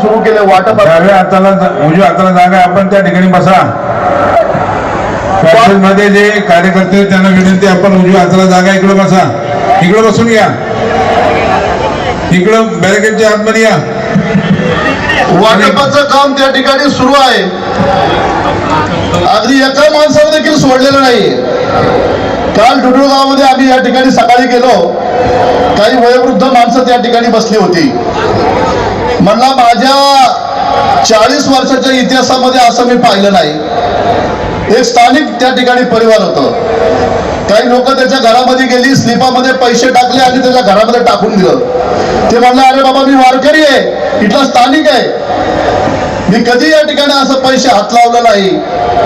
सुरू केले वाटप डाव्या हाताला उजव्या हाताला जागा आपण त्या ठिकाणी बसा. मध्ये जे कार्यकर्ते त्यांना विनंती आपण उजव्या हाताला जागा इकडे बसा. इकडे बसून घ्या इकडं बॅरिकेडच्या आतमध्ये या. वाटपाचं काम त्या ठिकाणी सुरू आहे. अगदी एका माणसाने देखील सोडलेलं नाही. काल डुडू गावामध्ये आम्ही या ठिकाणी सकाळी गेलो. काही वयोवृद्ध माणसं त्या ठिकाणी बसली होती. म्हणला माझ्या चाळीस वर्षाच्या इतिहासामध्ये असं मी पाहिलं नाही. एक स्थानिक त्या ठिकाणी परिवार होतं. काही लोक त्याच्या घरामध्ये गेली स्लिपामध्ये पैसे टाकले आणि त्याच्या घरामध्ये टाकून दिलं. ते म्हणलं अरे बाबा मी वारकरी आहे इथला स्थानिक आहे. मी कधी या ठिकाणी असं पैसे हात लावलं नाही?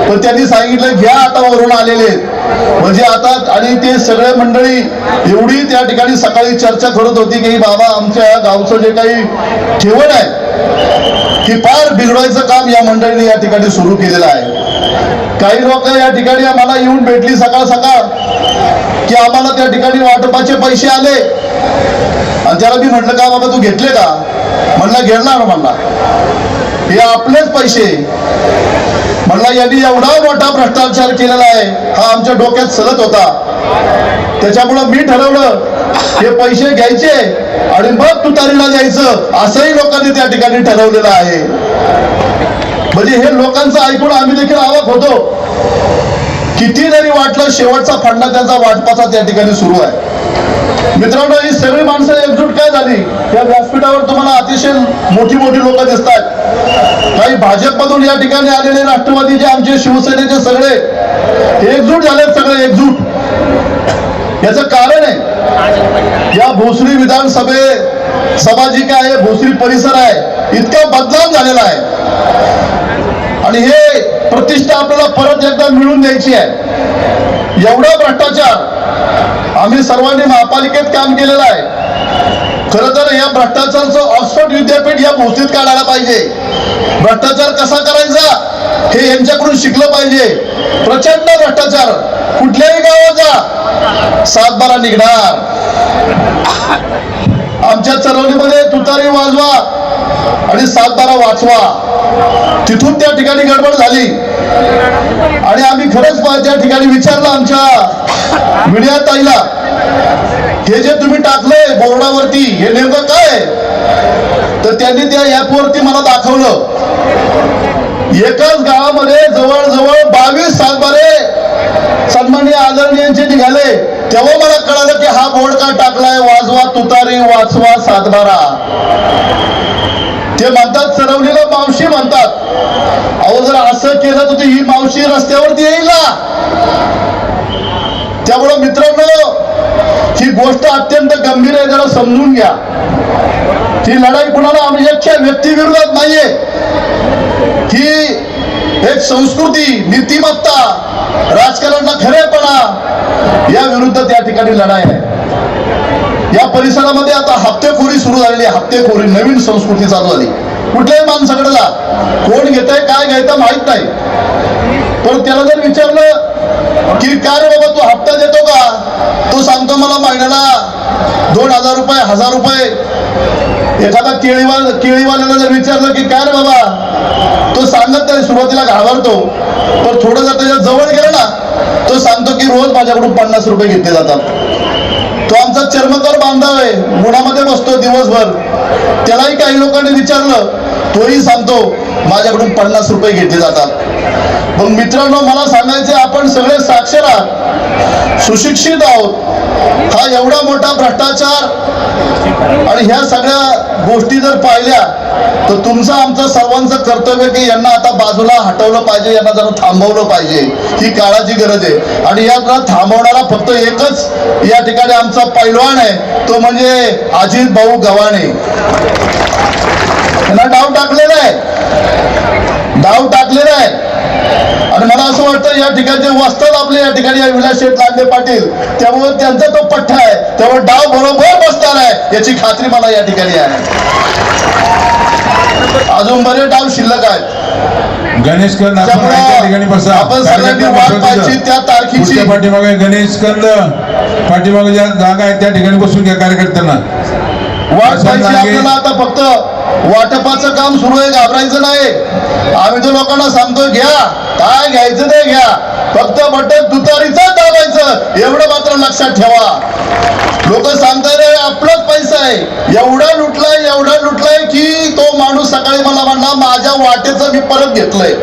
पण त्यांनी सांगितलं घ्या आता वरून आलेले. आहेत. म्हणजे आता आणि ते सगळे मंडळी एवढी त्या ठिकाणी सकाळी चर्चा करत होती की बाबा आमच्या गावचं जे काही ठेवण आहे की फार बिघडवायचं काम या मंडळीने या ठिकाणी सुरू केलेलं आहे. काही लोक या ठिकाणी आम्हाला येऊन भेटली सकाळ सकाळ की आम्हाला त्या ठिकाणी वाटपाचे पैसे आले. आणि त्याला मी म्हटलं का बाबा तू घेतले का? म्हणलं घेणार म्हणला. हे आपलेच पैसे. म्हणला यांनी एवढा मोठा भ्रष्टाचार केलेला आहे हा आमच्या डोक्यात सरत होता. त्याच्यामुळं मी ठरवलं हे पैसे घ्यायचे आणि मग तुतारीला जायचं असंही लोकांनी त्या ठिकाणी ठरवलेलं आहे. म्हणजे हे लोकांचं ऐकून आम्ही देखील आवाक होतो. किती जरी वाटलं शेवटचा फंडा त्यांचा वाटपाचा त्या ठिकाणी सुरू आहे. मित्रांनो ही सगळी माणसं एकजूट काय झाली? या व्यासपीठावर तुम्हाला अतिशय मोठी मोठी लोक दिसतात काही भाजपमधून या ठिकाणी आलेले राष्ट्रवादीचे आमचे शिवसेनेचे सगळे एकजूट झालेत सगळे एकजूट. याच कारण आहे या भोसरी विधानसभे सभा जी काय आहे भोसरी परिसर आहे इतका बदलाव झालेला आहे. आणि हे प्रतिष्ठा आपल्याला परत एकदा मिळून द्यायची आहे. एवढा भ्रष्टाचार आम्ही सर्वांनी महापालिकेत काम केलेलं आहे. खर तर या भ्रष्टाचारचं ऑक्सफर्ड विद्यापीठ या भोसरीत काढायला पाहिजे. भ्रष्टाचार कसा करायचा? हे यांच्याकडून शिकलं पाहिजे. प्रचंड भ्रष्टाचार. कुठल्याही गावाचा सातबारा निघणार. आमच्या चरवणीमध्ये तुतारी वाजवा आणि सातबारा वाचवा. तिथून त्या ठिकाणी गडबड झाली. आणि आम्ही खरंच त्या ठिकाणी विचारलं आमच्या मीडिया ताईला हे जे तुम्ही टाकलंय बोर्डावरती हे नेमकं काय तर त्यांनी त्या ऍपवरती मला दाखवलं. एकाच गावामध्ये जवळजवळ बावीस सातबारे सन्माननीय आदरणीयांचे निघाले. तेव्हा मला कळालं की हा बोर्ड का टाकलाय? वाजवा तुतारी वाचवा सातबारा. ते म्हणतात सरवलीला मावशी म्हणतात. अहो जर असं केलं तर ही मावशी रस्त्यावरती येईल ना? त्यामुळं मित्रांनो ही गोष्ट अत्यंत गंभीर आहे जरा समजून घ्या. ही लढाई कुणाला आमच्या व्यक्तीविरोधात नाहीये. ही एक संस्कृती नीतिमत्ता राजकारणाला खरेपणा या विरुद्ध त्या ठिकाणी लढाई आहे. या परिसरामध्ये आता हप्तेखोरी सुरू झालेली हप्तेखोरी नवीन संस्कृती चालू झाली. कुठल्याही माणसाकडे जा कोण घेत आहे काय घ्यायचं माहीत नाही. पण त्याला जर विचारलं की काय रे बाबा तू हप्ता देतो का? तो सांगतो मला महिन्याला दोन हजार रुपये हजार रुपये एखादा केळीवाल केळीवाल्याला जर विचारलं की काय रे बाबा? तो सांगत नाही सुरुवातीला घाबरतो. पण थोडं जर त्याच्याजवळ गेलं ना तो सांगतो की रोज माझ्याकडून पन्नास रुपये घेतले जातात. तो आमचा चर्मकार बांधव आहे. मुडामध्ये बसतो दिवसभर. त्यालाही काही लोकांनी विचारलं तोही सांगतो माझ्याकडून पन्नास रुपये घेतले जातात. मग मित्रांनो मला सांगायचे आपण सगळे साक्षर आहात सुशिक्षित आहोत. हा एवढा मोठा भ्रष्टाचार आणि ह्या सगळ्या गोष्टी जर पाहिल्या तर तुमचं आमचं सर्वांचं कर्तव्य की यांना आता बाजूला हटवलं पाहिजे यांना जरा थांबवलं पाहिजे. ही काळाची गरज आहे. आणि यांना थांबवणारा फक्त एकच या ठिकाणी आमचा पैलवान आहे तो म्हणजे अजित भाऊ गव्हाणे. यांना डाव टाकलेला आहे. डाव टाकलेला आहे. आणि मला असं वाटतं या ठिकाणी जे वस्तात आपले या ठिकाणी विलास शेठ लांडे पाटील त्यामुळे त्यांचा तो पठ्ठा आहे त्यामुळे डाव बरोबर बसणार आहे याची खात्री मला या ठिकाणी आहे. अजून बरे डाव शिल्लक आहेत. गणेश आपण त्या सगळ्यांनी वाट तारखेची. पाठीमागे गणेश पाठीमागे ज्या जागा आहेत त्या ठिकाणी बसून घ्या कार्यकर्त्यांना. वाट पाहिजे आपल्याला आता फक्त वाटपाचं काम सुरू आहे घाबरायचं नाही. आम्ही तर लोकांना सांगतोय घ्या. काय घ्यायचं ते घ्या. फक्त बटन तुतारीचं दाबायचं. एवढं मात्र लक्षात ठेवा. लोक सांगतात "रे, आपलाच पैसा आहे. एवढा लुटलाय एवढा लुटलाय की तो माणूस सकाळी मला म्हणला माझ्या वाटेचं मी परत घेतलंय.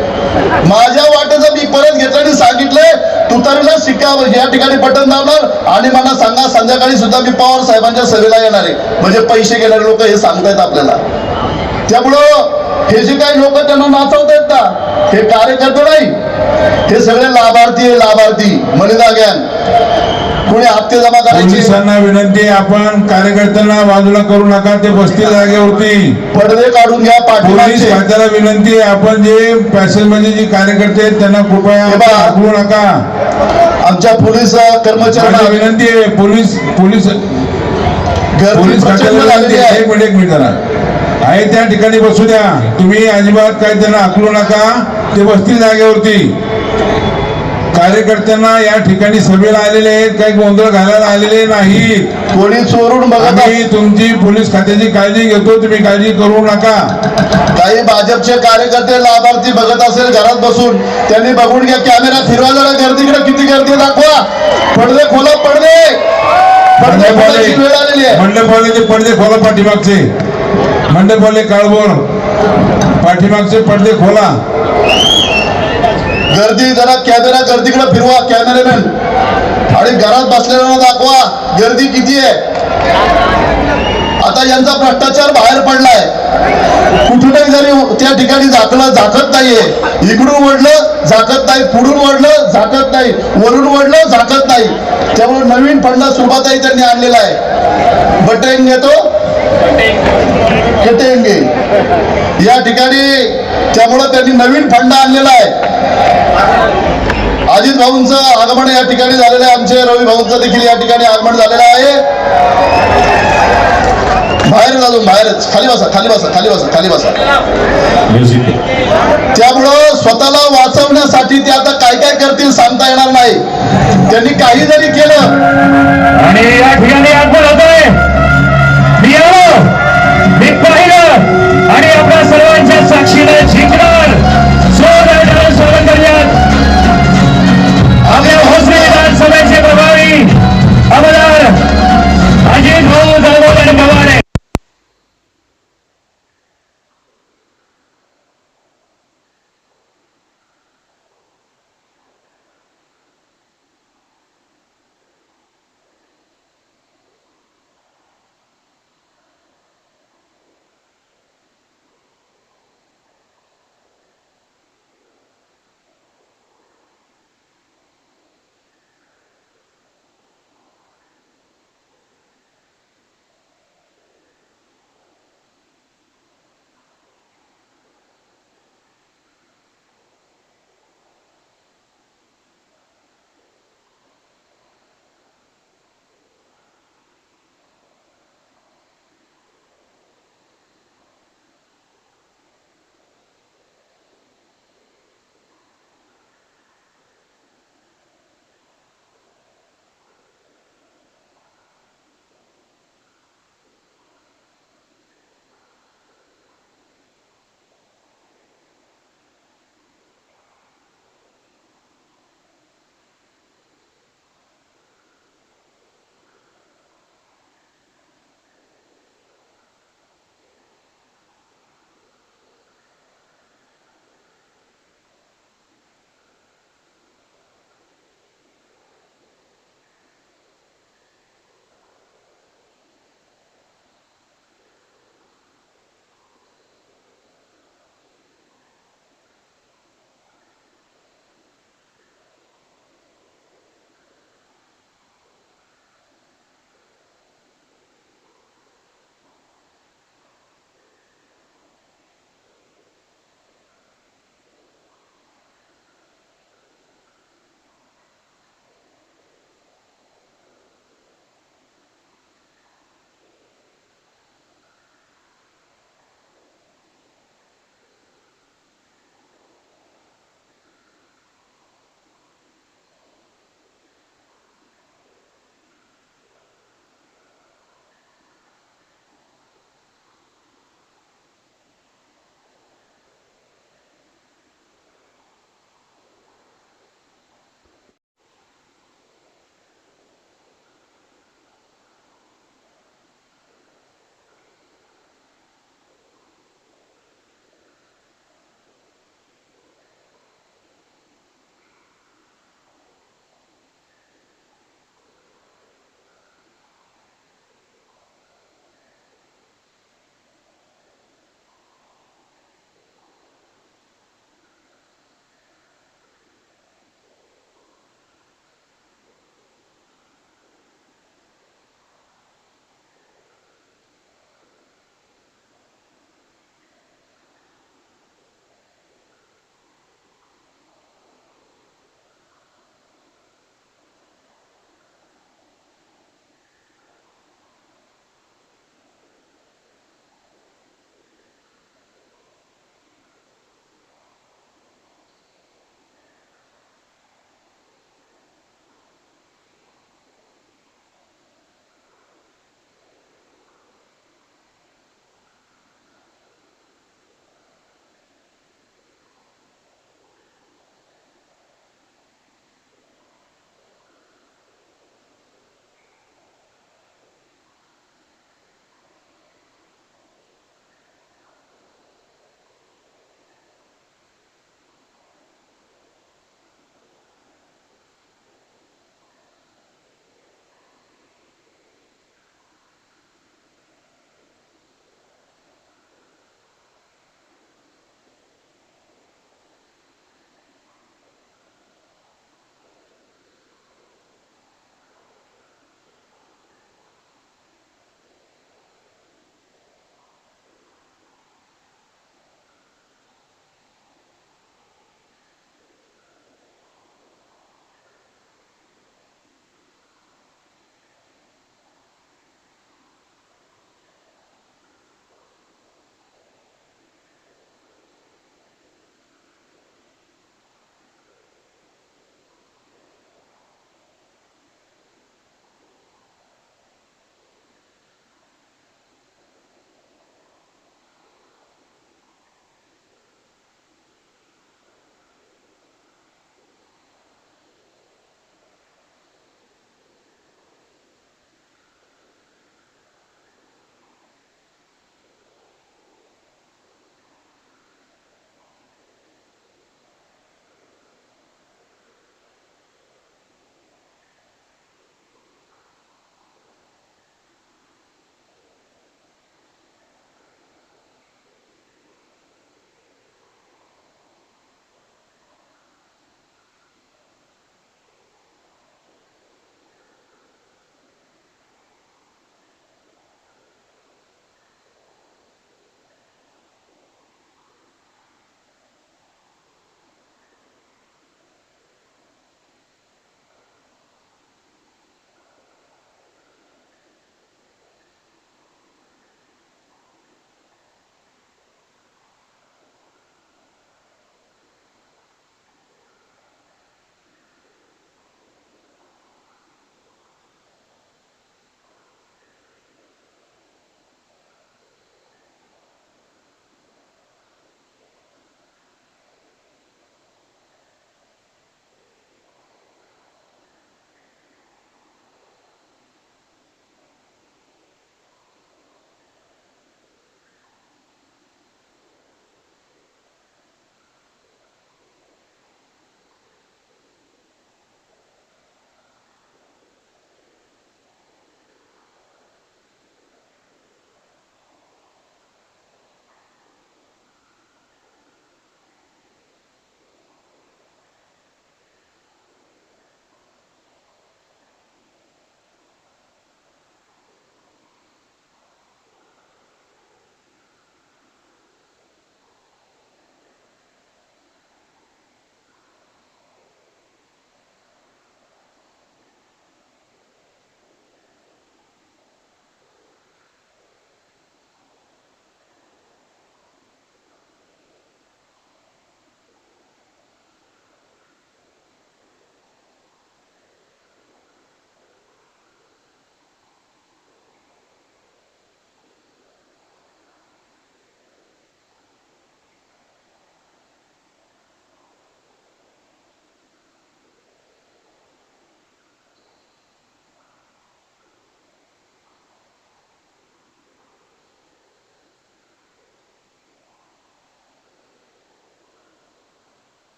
माझ्या वाटेचं मी परत घेतलं आणि सांगितलंय तुतारीला शिक्का या ठिकाणी बटन दाबणार आणि मला सांगा संध्याकाळी सुद्धा मी पवार साहेबांच्या सभेला येणार आहे. म्हणजे पैसे घेणारे लोक हे सांगतायत आपल्याला. त्यामुळं हे जे काही लोक त्यांना नाचवतायत ना हे कार्यकर्ते नाही. हे सगळे लाभार्थी आहे लाभार्थी मलिदा गॅन कोणी हप्ते जमा करायचे? विनंती आहे, आपण कार्यकर्त्यांना बाजूला करू नका ते बसतील जागेवरती. पडदे काढून घ्या पोलीस खात्याला विनंती आहे आपण जे पॅसेजमध्ये जे कार्यकर्ते आहेत त्यांना कृपया. हाकलू नका. आमच्या पोलीस कर्मचाऱ्यांना विनंती आहे पोलीस पोलीस पोलीस खात्याला विनंती आहे. एक मिनिट एक मिनिट आहे त्या ठिकाणी बसू द्या. तुम्ही अजिबात काही त्यांना हाकलू नका. ते बसतील जागेवरती. कार्यकर्त्यांना या ठिकाणी सभेला आलेले आहेत. काही गोंधळ घालायला आलेले नाहीत कोणी चोरून बघत आम्ही तुमची पोलीस खात्याची काळजी घेतो. तुम्ही काळजी करू नका. काही भाजपचे कार्यकर्ते लाभार्थी बघत असेल घरात बसून त्यांनी बघून घ्या कॅमेरा फिरवा जरा गर्दीकडे किती गर्दी आहे दाखवा. पडदे खोला पडदे. पडदे खोलायची वेळ आलेली आहे. ते पडदे खोला पाठीमागचे. मंडपवाले काळभोर पाठीमागचे पडदे खोला. गर्दी जरा कॅमेरा गर्दीकडे फिरवा कॅमेरामॅन. आणि घरात बसलेल्यांना दाखवा. गर्दी किती आहे? आता यांचा भ्रष्टाचार बाहेर पडलाय. कुठूनही जरी त्या ठिकाणी झाकलं झाकत नाहीये. इकडून वडलं झाकत नाही. पुढून वडलं झाकत नाही. वरून वडलं झाकत नाही. त्यामुळे नवीन फंडा सुरुवातही त्यांनी आणलेला आहे. बटेंगे तो? कटेंगे या ठिकाणी त्यामुळं त्यांनी नवीन फंडा आणलेला आहे. अजित भाऊंचं आगमन या ठिकाणी झालेलं आहे. आमचे रवी भाऊंचं देखील या ठिकाणी आगमन झालेलं आहे. बाहेर अजून बाहेरच. खाली बसा खाली बसा खाली बसा खाली बसा. त्यामुळं स्वतःला वाचवण्यासाठी ते आता काय काय करतील सांगता येणार नाही. त्यांनी काही जरी केलं आणि या ठिकाणी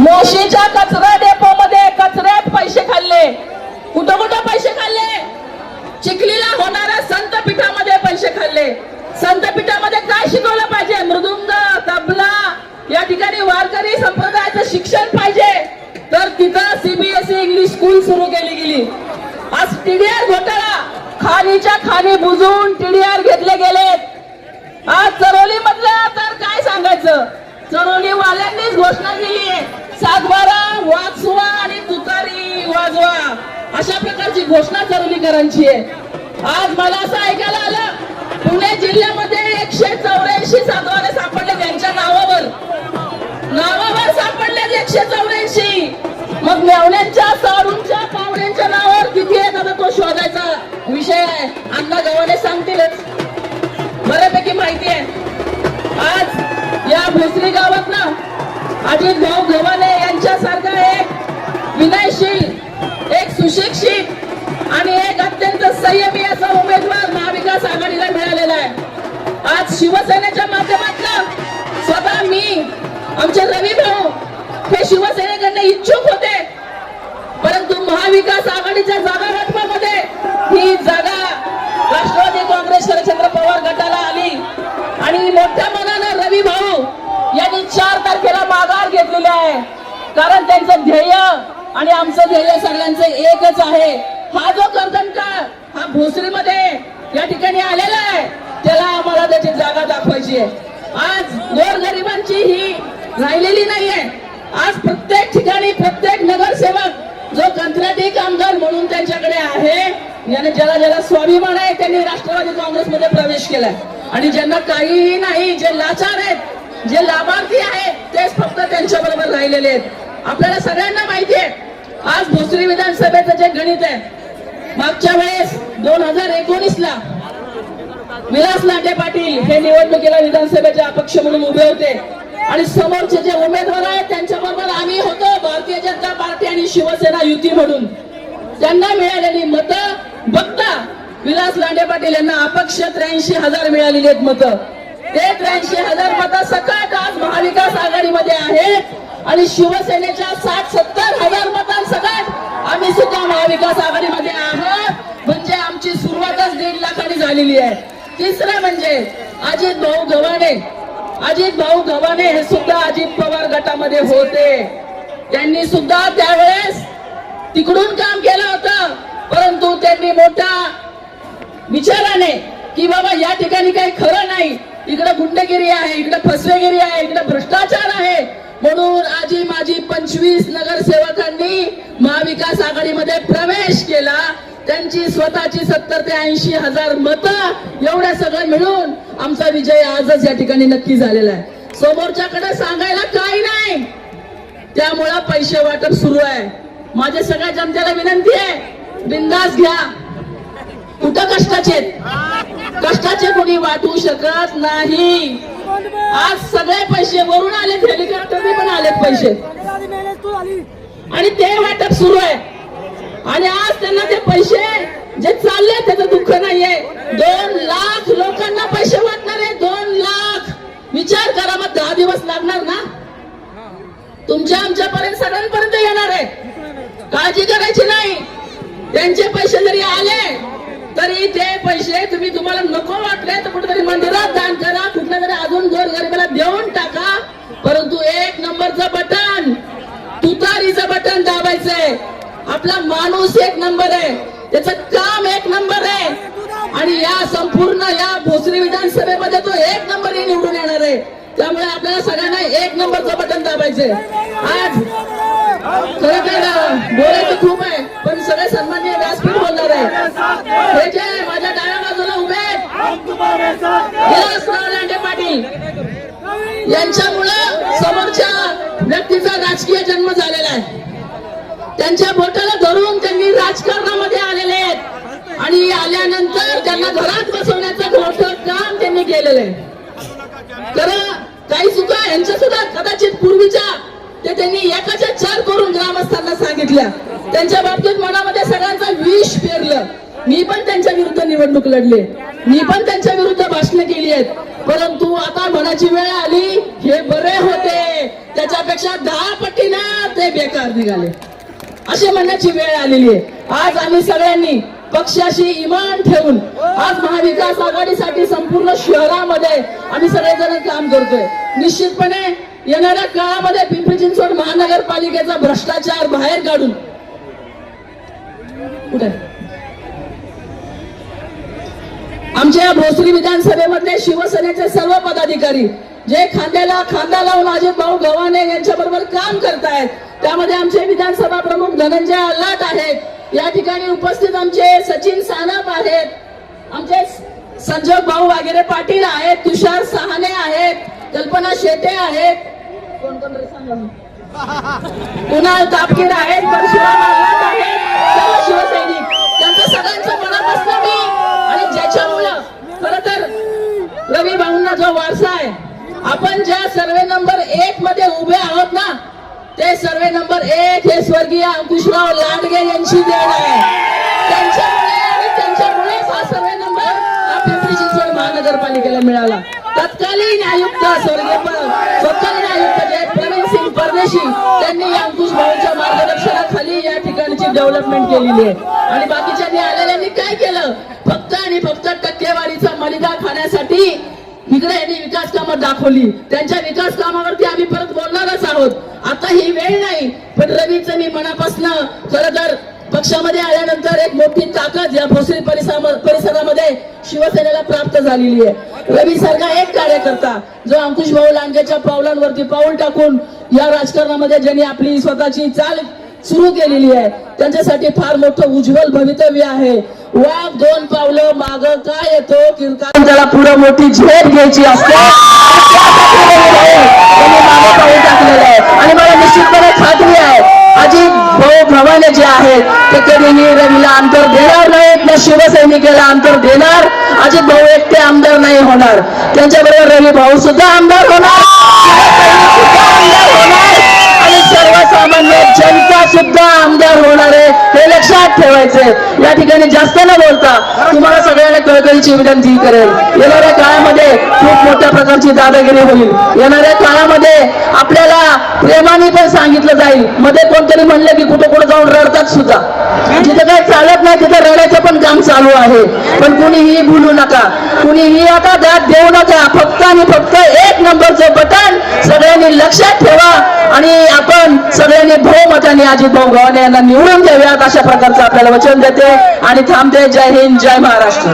मोशीच्या कचरा डेपो मध्ये कचऱ्यात पैसे खाल्ले. कुठं कुठं पैसे खाल्ले? चिखलीला होणाऱ्या संत पीठामध्ये पैसे खाल्ले. संत पीठामध्ये काय शिकवलं पाहिजे? मृदुंग तबला या ठिकाणी वारकरी संप्रदायाचं शिक्षण पाहिजे. तर तिथं सीबीएसई इंग्लिश स्कूल सुरू केली गेली. आज टीडीआर घोटाळा. खाणीच्या खाणी बुजून टीडीआर घेतले गेलेत. आज चरोली मधलं तर काय सांगायचं? चरोली वाल्यांनीच घोषणा केली आहे. सातबारा वाचवा आणि तुतारी वाजवा. अशा प्रकारची घोषणा चरोलीकरांची आहे. आज मला असं ऐकायला आलं पुणे जिल्ह्यामध्ये एकशे चौऱ्याऐंशी सातवारे सापडले त्यांच्या नावावर. नावावर सापडले एकशे चौऱ्याऐंशी. मग मेवण्यांच्या सारूंच्या पाहुण्यांच्या नावावर किती आहेत आता तो शोधायचा विषय आहे. अण्णा गव्हाणे सांगतीलच. बऱ्यापैकी माहिती आहे. आज या भोसरी गावात ना अजित भाऊ गव्हाणे यांच्यासारखा एक विनयशील एक सुशिक्षित आणि एक अत्यंत संयमी असा उमेदवार महाविकास आघाडीला मिळालेला आहे. आज शिवसेनेच्या माध्यमातून स्वतः मी आमचे रवी भाऊ हे शिवसेनेकडनं इच्छुक होते. परंतु महाविकास आघाडीच्या जागा वाटपामध्ये ही जागा राष्ट्रवादी काँग्रेस शरदचंद्र पवार गटाला आली. आणि मोठ्या मनानं रवी भाऊ चार तारखेला माघार घेतलेली आहे. कारण त्यांचं ध्येय आणि आमचं ध्येय सगळ्यांचं एकच आहे. हा जो कर्दन काळ हा भोसरीमध्ये या ठिकाणी आलेला आहे त्याला आम्हाला त्याची जागा दाखवायची आहे. आज गोरगरिबांची ही राहिलेली नाहीये आज प्रत्येक ठिकाणी प्रत्येक नगरसेवक जो कंत्राटी कामगार म्हणून त्यांच्याकडे आहे याने ज्याला ज्याला स्वाभिमान आहे त्यांनी राष्ट्रवादी काँग्रेसमध्ये प्रवेश केलाय. आणि ज्यांना काहीही नाही जे लाचार आहेत जे लाभार्थी आहेत तेच फक्त त्यांच्या बरोबर राहिलेले आहेत. आपल्याला सगळ्यांना माहिती आहे आज भोसरी विधानसभेचं जे गणित आहे मागच्या वेळेस दोन हजार एकोणीस ला विलास लांडे पाटील हे निवडणुकीला विधानसभेचे अपक्ष म्हणून उभे होते. आणि समोरचे जे उमेदवार आहेत त्यांच्या बरोबर आम्ही होतो भारतीय जनता पार्टी आणि शिवसेना युती म्हणून. त्यांना मिळालेली मतं बघता विलास लांडे पाटील यांना अपक्ष त्र्याऐंशी हजार मिळालेली आहेत मतं. ते त्र्याऐंशी हजार मतं सकाळ आज महाविकास आघाडीमध्ये आहेत. आणि शिवसेनेच्या साठ सत्तर हजार मतांसकट आम्ही सुद्धा महाविकास आघाडीमध्ये आहोत. म्हणजे आमची सुरुवातच दीड लाखाने झालेली आहे. तिसरं म्हणजे अजित भाऊ गव्हाणे. अजित भाऊ गव्हाणे हे सुद्धा अजित पवार गटामध्ये होते. त्यांनी सुद्धा त्यावेळेस तिकडून काम केलं होतं. परंतु त्यांनी मोठा विचाराने की बाबा या ठिकाणी काही खरं नाही. इकडे गुंडगिरी आहे इकडे फसवेगिरी आहे इकडे भ्रष्टाचार आहे. म्हणून आजी माझी पंचवीस नगरसेवकांनी महाविकास आघाडीमध्ये प्रवेश केला. त्यांची स्वतःची सत्तर ते ऐंशी हजार मतं एवढ्या सगळं मिळून आमचा विजय आजच या ठिकाणी नक्की झालेला आहे. समोरच्याकडे सांगायला काही नाही. त्यामुळं पैसे वाटप सुरू आहे. माझ्या सगळ्या जनतेला विनंती आहे बिंदास घ्या. कुठं कष्टाचे आहेत? कष्टाचे कोणी वाटू शकत नाही. आज सगळे पैसे वरून आलेत हेलिकॉप्टरने पण आलेत पैसे. आणि ते वाटप सुरू आहे. आणि आज त्यांना ते पैसे जे चालले त्याचं दुःख नाहीये. दोन लाख लोकांना पैसे वाटणार आहे दोन लाख. विचार करा मग दहा दिवस लागणार ना? तुमच्या आमच्यापर्यंत सगळ्यांपर्यंत येणार आहे. काळजी करायची नाही. त्यांचे पैसे जरी आले तरी ते पैसे तुम्ही तुम्हाला नको वाटले तर कुठेतरी मंदिरात दान करा कुठल्या तरी अजून गोर गरिबाला देऊन टाका. परंतु एक नंबरचं बटन तुतारीचं बटन दाबायचंय. आपला माणूस एक नंबर आहे त्याचं काम एक नंबर आहे. आणि या संपूर्ण या भोसरी विधानसभेमध्ये तो एक नंबर निवडून येणार आहे. त्यामुळे आपल्याला सगळ्यांना एक नंबरचं बटन दाबायचंय. आज खरं तर बोलायचं खूप आहे पण सगळे सन्माननीय व्यासपीठ बोलणार आहे. हे जे माझ्या डाव्या बाजूला उभे आहेत. लांडे पाटील. यांच्यामुळं समोरच्या व्यक्तीचा राजकीय जन्म झालेला आहे. त्यांच्या बोटाला धरून त्यांनी राजकारणामध्ये आलेले आहेत. आणि आल्यानंतर त्यांना घरात बसवण्याचं मोठं काम त्यांनी केलेलं आहे. तर काही चुका यांच्या सुद्धा कदाचित पूर्वीच्या ते त्यांनी एकाच्या चार करून ग्रामस्थांना सांगितल्या. त्यांच्या बाबतीत मनामध्ये सगळ्यांचा विष पेरलं. मी पण त्यांच्या विरुद्ध निवडणूक लढले. मी पण त्यांच्या विरुद्ध भाषण केली आहेत. परंतु आता मनाची वेळ आली हे बरे होते. त्याच्यापेक्षा दहा पटीनं ते बेकार निघाले. असे म्हणण्याची वेळ आलेली आहे. आज आम्ही सगळ्यांनी पक्षाशी इमान ठेवून आज महाविकास आघाडीसाठी संपूर्ण शहरामध्ये आम्ही सगळेजण काम करतोय. निश्चितपणे येणाऱ्या काळामध्ये पिंपरी चिंचवड महानगरपालिकेचा भ्रष्टाचार बाहेर काढून कुठे? आमच्या या भोसरी विधानसभेमधले शिवसेनेचे सर्व पदाधिकारी जे खांद्याला खांदा लावून अजित भाऊ गव्हाणे यांच्या बरोबर काम करतायत त्यामध्ये आमचे विधानसभा प्रमुख धनंजय अल्लाट आहेत. या ठिकाणी उपस्थित आमचे सचिन सानप आहेत. आमचे संजय भाऊ वगैरे पाटील आहेत तुषार सहाने आहेत कल्पना शेटे आहेत. कोण कोण. कुणाल तापकीर आहेत परशुराम आव्हाड आहेत. सर्व शिवसैनिक. त्यांचं सगळ्यांचं मनापासून मी आणि ज्याच्यामुळं खर तर रवी भाऊंना जो वारसा आहे आपण ज्या सर्वे नंबर एक मध्ये उभे आहोत ना ते सर्वे नंबर एक हे स्वर्गीय अंकुशराव लांडगे यांची देण आहे. त्यांच्यामुळे आणि त्यांच्यामुळेच हा सर्वे नंबर पिंपरी चिंचवड महानगरपालिकेला मिळाला. तत्कालीन आयुक्त स्वर्गीय तत्कालीन आयुक्त जे प्रवीण सिंग परदेशी त्यांनी या अंकुश भाऊच्या मार्गदर्शनाखाली या ठिकाणची डेव्हलपमेंट केलेली आहे. आणि बाकीच्यांनी आलेल्यांनी काय केलं? फक्त आणि फक्त टक्केवारीचा मलिदा खाण्यासाठी इकडे यांनी विकास कामं दाखवली. त्यांच्या विकास कामावरती आम्ही परत बोलणारच आहोत. आता ही वेळ नाही पण रवीचं मी मनापासनं खर तर पक्षामध्ये आल्यानंतर एक मोठी ताकद या भोसरी परिसरामध्ये शिवसेनेला प्राप्त झालेली आहे. रवी सारखा एक कार्यकर्ता जो अंकुश भाऊ लांडगेच्या पावलांवरती पाऊल टाकून या राजकारणामध्ये ज्यांनी आपली स्वतःची चाल सुरू केलेली आहे. त्यांच्यासाठी फार मोठं उज्ज्वल भवितव्य आहे. वाघ दोन पावलं माग का येतो? किरकार त्याला पुढे मोठी झेप घ्यायची असते. आणि मला निश्चितपणे खात्री आहे अजित भाऊ भवाने जे आहेत ते कधीही रवीला अंतर देणार नाहीत ना शिवसैनिकेला अंतर देणार. अजित भाऊ एकटे आमदार नाही होणार. त्यांच्याबरोबर रवी भाऊ सुद्धा आमदार होणार. सुद्धा आमदार होणार. आणि सर्वसामान्य जनता सुद्धा आमदार होणार आहे हे लक्षात ठेवायचंय. या ठिकाणी जास्त न बोलता तुम्हाला सगळ्यांना कळकळीची विनंती करेल. येणाऱ्या काळामध्ये खूप मोठ्या प्रकारची दादागिरी होईल. येणाऱ्या काळामध्ये आपल्याला प्रेमाने पण सांगितलं जाईल. मध्ये कोणतरी म्हणलं की कुठं कुठं जाऊन रडतात सुद्धा. जिथं काही चालत नाही तिथं रडायचं पण काम चालू आहे. पण कुणीही भूलू नका. कुणीही आता दाद देऊ नका. फक्त आणि फक्त एक नंबरचं बटन सगळ्यांनी लक्षात ठेवा आणि आपण सगळ्यांनी बहुमताने अजित भाऊ गव्हाणे यांना निवडून द्याव्यात अशा प्रकारचं आपल्याला वचन देते. आणि थांबते. जय हिंद जय महाराष्ट्र.